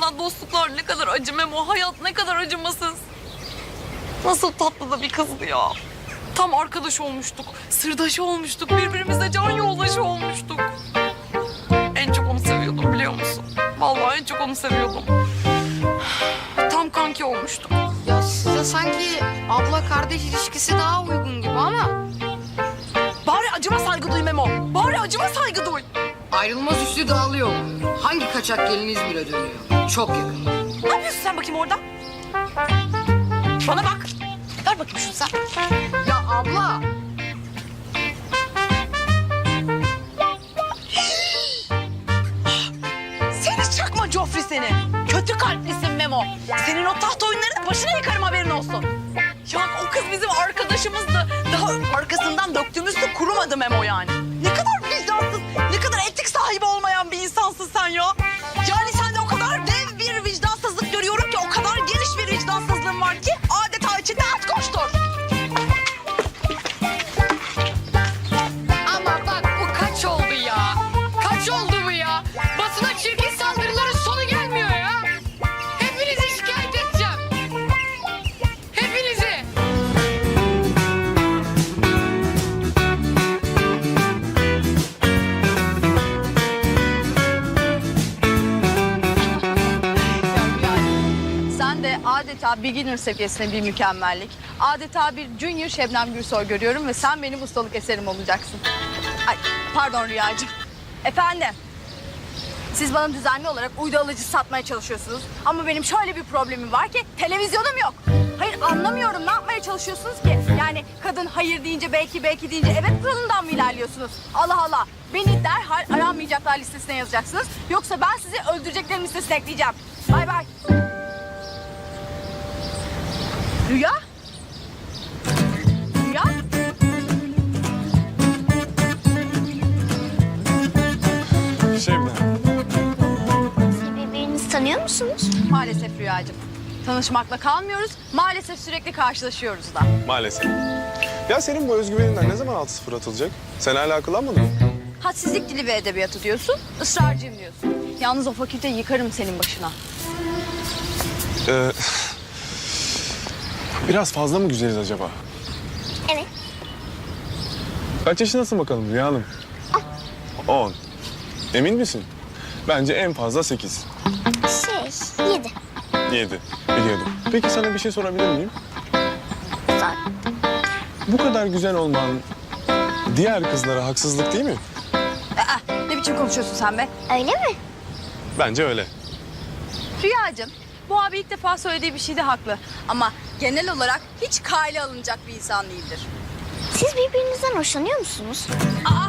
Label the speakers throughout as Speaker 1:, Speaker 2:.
Speaker 1: kalan dostluklar ne kadar acı Memo. Hayat ne kadar acımasız. Nasıl tatlı da bir kızdı ya. Tam arkadaş olmuştuk. Sırdaş olmuştuk. Birbirimize can yoldaşı olmuştuk. En çok onu seviyordum biliyor musun? Vallahi en çok onu seviyordum. Tam kanki olmuştuk.
Speaker 2: Ya size sanki abla kardeş ilişkisi daha uygun gibi ama
Speaker 1: Bari acıma saygı duy Memo. Bari acıma saygı duy.
Speaker 2: Ayrılmaz üstü dağılıyor. Hangi kaçak gelin İzmir'e dönüyor? Çok yakın.
Speaker 1: Ne yapıyorsun sen bakayım orada? Bana bak. Ver bakayım şunu sen.
Speaker 2: Ya abla
Speaker 1: Seni çakma Joffrey seni. Kötü kalplisin Memo. Senin o taht oyunlarını başına yıkarım haberin olsun. Ya o kız bizim arkadaşımızdı. Daha arkasından döktüğümüz de kurumadı Memo yani. Ne kadar vicdansız, ne kadar etik sahibi olmayan bir insansın sen ya. Adeta
Speaker 3: beginner seviyesinde bir mükemmellik. Adeta bir junior Şebnem Gürsoy görüyorum ve sen benim ustalık eserim olacaksın. Ay pardon Rüyacığım. Efendim. Siz bana düzenli olarak uydu alıcı satmaya çalışıyorsunuz. Ama benim şöyle bir problemim var ki televizyonum yok. Hayır anlamıyorum ne yapmaya çalışıyorsunuz ki? Yani kadın hayır deyince belki belki deyince evet kuralından mı ilerliyorsunuz? Allah Allah. Beni derhal aranmayacaklar listesine yazacaksınız. Yoksa ben sizi öldüreceklerin listesine ekleyeceğim. Bay bay. Rüya? Rüya?
Speaker 4: Şebnem.
Speaker 5: Siz birbirinizi tanıyor musunuz?
Speaker 3: Maalesef Rüyacığım. Tanışmakla kalmıyoruz. Maalesef sürekli karşılaşıyoruz da.
Speaker 4: Maalesef. Ya senin bu özgüveninden ne zaman 6-0 atılacak? Sen hala akıllanmadın mı?
Speaker 3: Hadsizlik dili ve edebiyatı diyorsun, ısrarcıyım diyorsun. Yalnız o fakülteyi yıkarım senin başına.
Speaker 4: Ee, biraz fazla mı güzeliz acaba?
Speaker 5: Evet.
Speaker 4: Kaç yaşındasın bakalım Rüya Hanım? 10. Emin misin? Bence en fazla 8.
Speaker 5: Şey, yedi.
Speaker 4: 7. Biliyordum. Peki sana bir şey sorabilir miyim?
Speaker 5: Güzel.
Speaker 4: Bu kadar güzel olman diğer kızlara haksızlık değil mi?
Speaker 3: Aa, ne biçim konuşuyorsun sen be?
Speaker 5: Öyle mi?
Speaker 4: Bence öyle.
Speaker 3: Rüyacığım, bu abi ilk defa söylediği bir şeyde haklı. Ama genel olarak hiç kale alınacak bir insan değildir.
Speaker 5: Siz birbirinizden hoşlanıyor musunuz?
Speaker 3: Aa,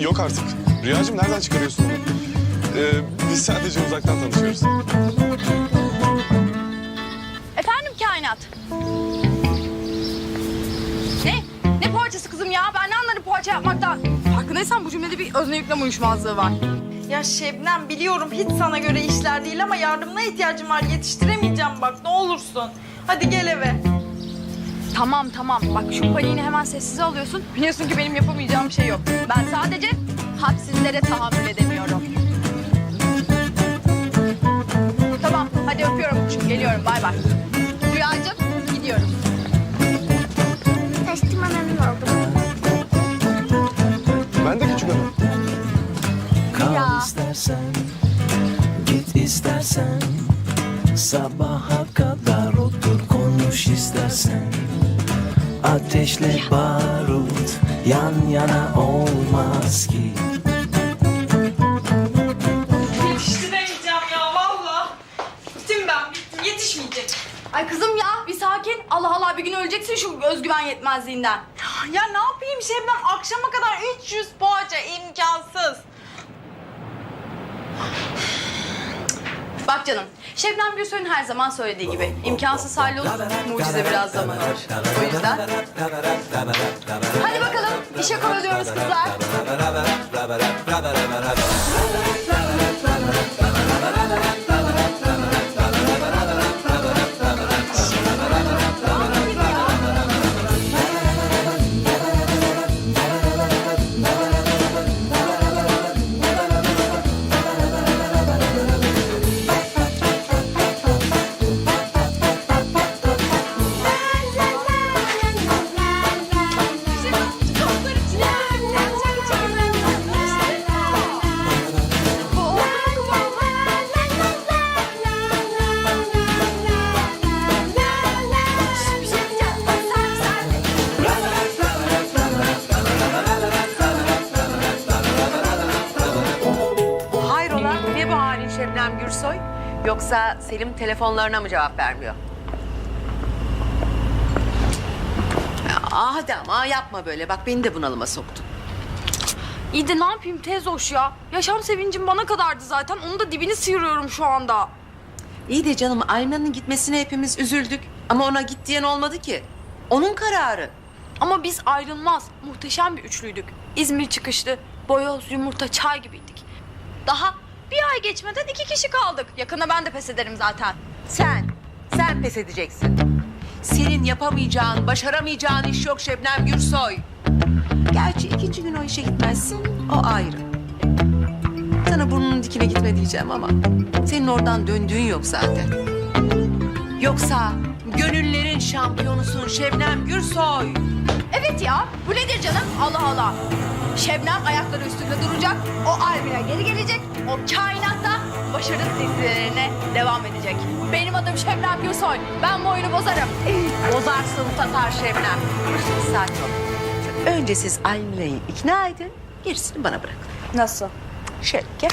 Speaker 4: Yok artık. Rüyacığım nereden çıkarıyorsun bunu? Ee, biz sadece uzaktan tanışıyoruz.
Speaker 3: efendim kainat. Ne? Ne poğaçası kızım ya? Ben ne anlarım poğaça yapmaktan? Farkındaysan bu cümlede bir özne yüklem uyuşmazlığı var.
Speaker 6: Ya Şebnem biliyorum hiç sana göre işler değil ama yardımına ihtiyacım var. Yetiştiremeyeceğim bak ne olursun. Hadi gel eve.
Speaker 3: Tamam tamam. Bak şu paniğini hemen sessize alıyorsun. Biliyorsun ki benim yapamayacağım şey yok. Ben sadece hadsizlere tahammül edemiyorum. Tamam hadi öpüyorum kuşum. Geliyorum bay bay. Rüyacığım gidiyorum.
Speaker 7: İstersen, git istersen Sabaha kadar otur konuş istersen Ateşle barut yan yana olmaz ki
Speaker 6: Yetiştiremeyeceğim ya valla. Bittim ben bittim yetişmeyecek.
Speaker 3: Ay kızım ya bir sakin. Allah Allah bir gün öleceksin şu özgüven yetmezliğinden.
Speaker 6: Ya ne yapayım Şebnem akşama kadar 300 poğaça imkansız.
Speaker 3: Bak canım, Şebnem Gürsoy'un her zaman söylediği gibi imkansız hallolur, mucize biraz zaman alır. O yüzden... Hadi bakalım, işe koyuluyoruz kızlar.
Speaker 8: Selim telefonlarına mı cevap vermiyor? Aa, hadi ama yapma böyle. Bak beni de bunalıma soktun.
Speaker 3: İyi de ne yapayım tez hoş ya. Yaşam sevincim bana kadardı zaten. Onu da dibini sıyırıyorum şu anda.
Speaker 8: İyi de canım Ayman'ın gitmesine hepimiz üzüldük. Ama ona git diyen olmadı ki. Onun kararı.
Speaker 3: Ama biz ayrılmaz. Muhteşem bir üçlüydük. İzmir çıkışlı. Boyoz, yumurta, çay gibiydik. Daha bir ay geçmeden iki kişi kaldık. Yakında ben de pes ederim zaten.
Speaker 8: Sen, sen pes edeceksin. Senin yapamayacağın, başaramayacağın iş yok Şebnem Gürsoy. Gerçi ikinci gün o işe gitmezsin, o ayrı. Sana burnunun dikine gitme diyeceğim ama senin oradan döndüğün yok zaten. Yoksa gönüllerin şampiyonusun Şebnem Gürsoy.
Speaker 3: Evet ya. Bu nedir canım? Allah Allah. Şebnem ayakları üstünde duracak. O albüme geri gelecek. O kainatta başarı silsilelerine devam edecek. Benim adım Şebnem Gürsoy. Ben bu oyunu bozarım.
Speaker 8: Bozarsın Tatar Şebnem. Sakin ol. Önce siz Aymile'yi ikna edin, gerisini bana bırakın.
Speaker 3: Nasıl?
Speaker 8: Şöyle gel.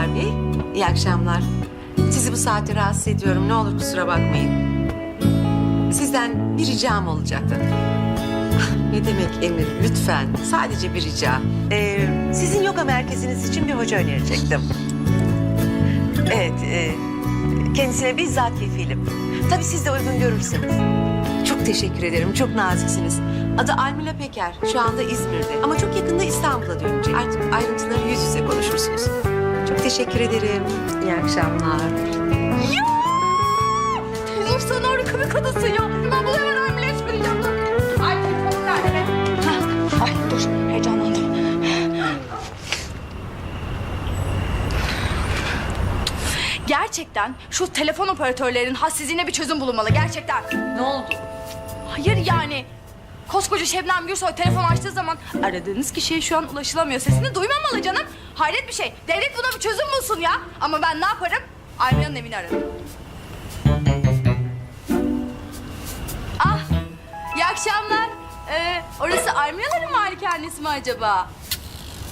Speaker 8: Serdar Bey, iyi akşamlar. Sizi bu saatte rahatsız ediyorum. Ne olur kusura bakmayın. Sizden bir ricam olacaktı. Ne demek Emir? Lütfen. Sadece bir rica. Ee, sizin yoga merkeziniz için bir hoca önerecektim. Evet, e, kendisine bizzat kefilim. Tabii siz de uygun görürsünüz. Çok teşekkür ederim, çok naziksiniz. Adı Almila Peker, şu anda İzmir'de. Ama çok yakında İstanbul'a dönecek. Artık ayrıntıları yüz yüze konuşursunuz. Çok teşekkür ederim. İyi akşamlar.
Speaker 3: Teyzem sen harika bir kadınsın ya. Ben bunu hemen hamile söyleyeceğim. Ay be? Hah, Ay dur heyecanlandım. Gerçekten şu telefon operatörlerinin hassizliğine bir çözüm bulunmalı gerçekten.
Speaker 8: Ne oldu?
Speaker 3: Hayır yani. Koskoca Şebnem Gürsoy telefon açtığı zaman aradığınız kişiye şu an ulaşılamıyor. Sesini duymamalı canım. Hayret bir şey. Devlet buna bir çözüm bulsun ya. Ama ben ne yaparım? Aymen'in evini ararım. Ah, iyi akşamlar. Ee, orası Armiyaların malikanesi mi acaba?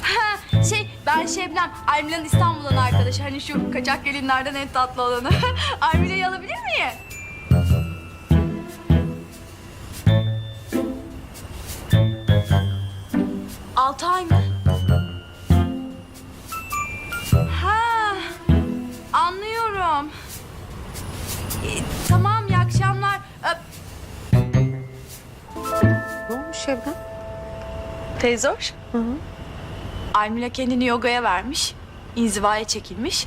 Speaker 3: Ha, şey, ben Şebnem. Armile'nin İstanbul'dan arkadaşı. Hani şu kaçak gelinlerden en tatlı olanı. Armile'yi alabilir miyim? Altı ay mı? Ha, anlıyorum. Ee, tamam, iyi akşamlar. Ee,
Speaker 8: Ne olmuş Şebnem?
Speaker 3: Teyze hoş. Almila kendini yogaya vermiş. inzivaya çekilmiş.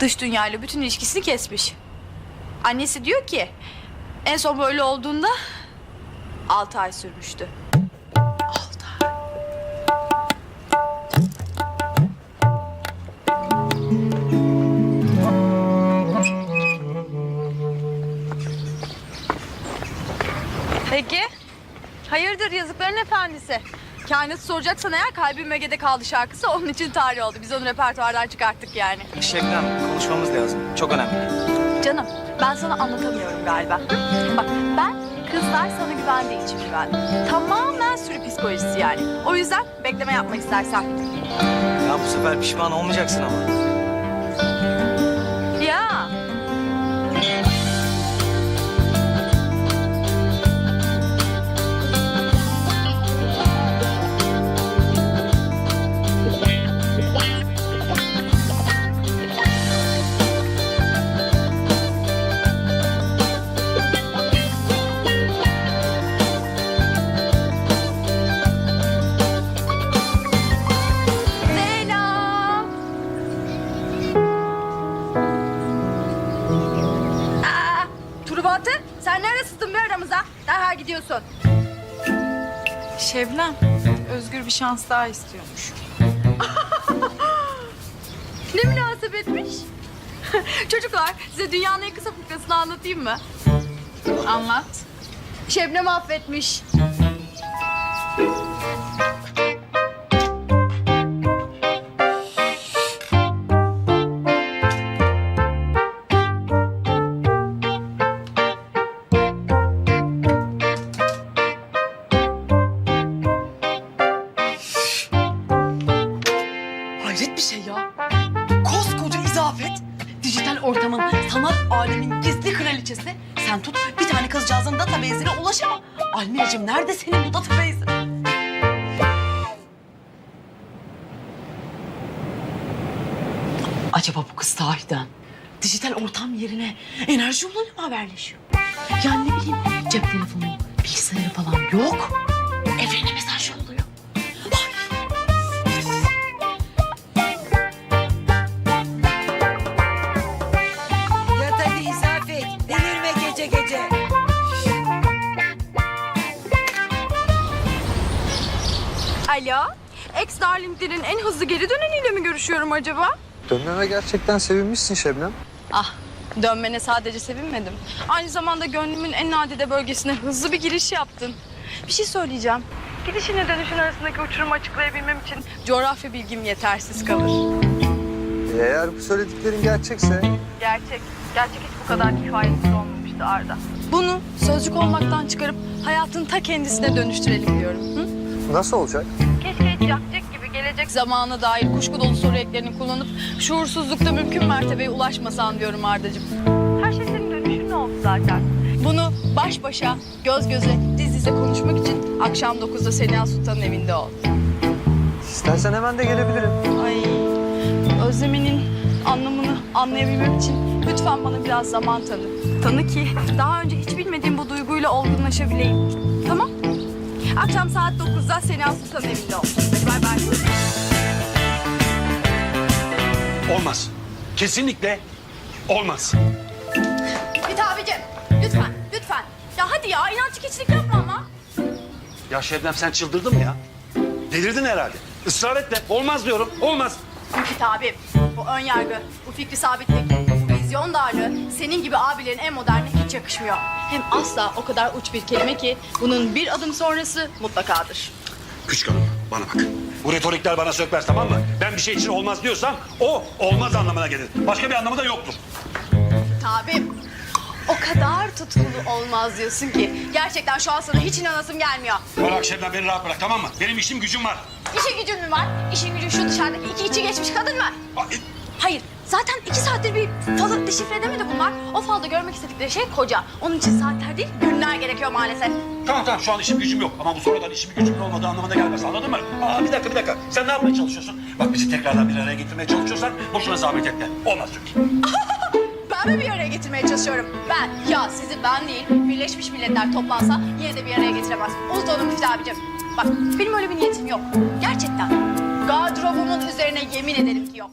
Speaker 3: Dış dünyayla bütün ilişkisini kesmiş. Annesi diyor ki en son böyle olduğunda altı ay sürmüştü. Hayırdır yazıkların efendisi? Kainatı soracaksan eğer kalbim Ege'de kaldı şarkısı onun için tarih oldu. Biz onu repertuardan çıkarttık yani.
Speaker 9: Şebnem konuşmamız lazım. Çok önemli.
Speaker 3: Canım ben sana anlatamıyorum galiba. Bak ben kızlar sana güvendiği için güvendim. Tamamen sürü psikolojisi yani. O yüzden bekleme yapmak istersen.
Speaker 9: Ya bu sefer pişman olmayacaksın ama.
Speaker 3: Sen neresin bir aramıza? Derhal gidiyorsun.
Speaker 6: Şebnem, Özgür bir şans daha istiyormuş.
Speaker 3: Ne münasebetmiş? Çocuklar size dünyanın en kısa fıkrasını anlatayım mı?
Speaker 6: Anlat.
Speaker 3: Şebnem affetmiş.
Speaker 1: Nerede senin bu database'in? Acaba bu kız sahiden dijital ortam yerine enerji yoluyla mı haberleşiyor? Yani ne bileyim cep telefonu, bilgisayarı falan yok.
Speaker 3: Alo. Ex Darling'lerin en hızlı geri döneniyle mi görüşüyorum acaba?
Speaker 10: Dönmeme gerçekten sevinmişsin Şebnem.
Speaker 3: Ah, dönmene sadece sevinmedim. Aynı zamanda gönlümün en nadide bölgesine hızlı bir giriş yaptın. Bir şey söyleyeceğim. Gidişinle dönüşün arasındaki uçurumu açıklayabilmem için coğrafya bilgim yetersiz kalır.
Speaker 10: Eğer bu söylediklerin gerçekse
Speaker 3: Gerçek. Gerçek hiç bu kadar kifayetsiz olmamıştı Arda. Bunu sözcük olmaktan çıkarıp hayatın ta kendisine dönüştürelim diyorum. Hı?
Speaker 10: nasıl olacak?
Speaker 3: Hiç yakacak gibi gelecek zamana dair kuşku dolu soru eklerini kullanıp şuursuzlukta mümkün mertebeye ulaşmasan diyorum Ardacığım. Her şey senin dönüşün oldu zaten. Bunu baş başa, göz göze, diz dize konuşmak için akşam 9'da Seniha Sultan'ın evinde ol.
Speaker 10: İstersen hemen de gelebilirim.
Speaker 3: Ay, özlemenin anlamını anlayabilmem için lütfen bana biraz zaman tanı. Tanı ki daha önce hiç bilmediğim bu duyguyla olgunlaşabileyim. Tamam? Akşam saat 9'da Seniha Sultan'ın evinde ol. Hadi bay bay.
Speaker 11: Olmaz. Kesinlikle olmaz.
Speaker 3: Ümit abicim lütfen lütfen. Ya hadi ya inatçı keçilik yapma ama.
Speaker 11: Ya Şebnem sen çıldırdın mı ya? Delirdin herhalde. Israr etme. Olmaz diyorum. Olmaz.
Speaker 3: Ümit abim bu ön yargı, bu fikri sabitlik, bu vizyon darlığı senin gibi abilerin en moderne hiç yakışmıyor. Hem asla o kadar uç bir kelime ki bunun bir adım sonrası mutlakadır.
Speaker 11: Küçük hanım bana bak. Bu retorikler bana sökmez tamam mı? Ben bir şey için olmaz diyorsam o olmaz anlamına gelir. Başka bir anlamı da yoktur.
Speaker 3: Abim o kadar tutkulu olmaz diyorsun ki gerçekten şu an sana hiç inanasım gelmiyor.
Speaker 11: Bırak Şebnem beni rahat bırak tamam mı? Benim işim gücüm var.
Speaker 3: İşin gücün mü var? İşin gücün şu dışarıdaki iki içi geçmiş kadın mı?
Speaker 11: Ay,
Speaker 3: Hayır. Zaten iki saattir bir falı deşifre edemedi bunlar. O falda görmek istedikleri şey koca. Onun için saatler değil günler gerekiyor maalesef.
Speaker 11: Tamam tamam şu an işim gücüm yok. Ama bu sonradan işimin gücümün olmadığı anlamına gelmez anladın mı? Aa bir dakika bir dakika. Sen ne yapmaya çalışıyorsun? Bak bizi tekrardan bir araya getirmeye çalışıyorsan boşuna zahmet etme. Olmaz çünkü.
Speaker 3: Ben mi bir araya getirmeye çalışıyorum? Ben. Ya sizi ben değil, Birleşmiş Milletler toplansa yine de bir araya getiremez. Unut onu Müftü abicim. Bak benim öyle bir niyetim yok. Gerçekten. Gardırobumun üzerine yemin ederim ki yok.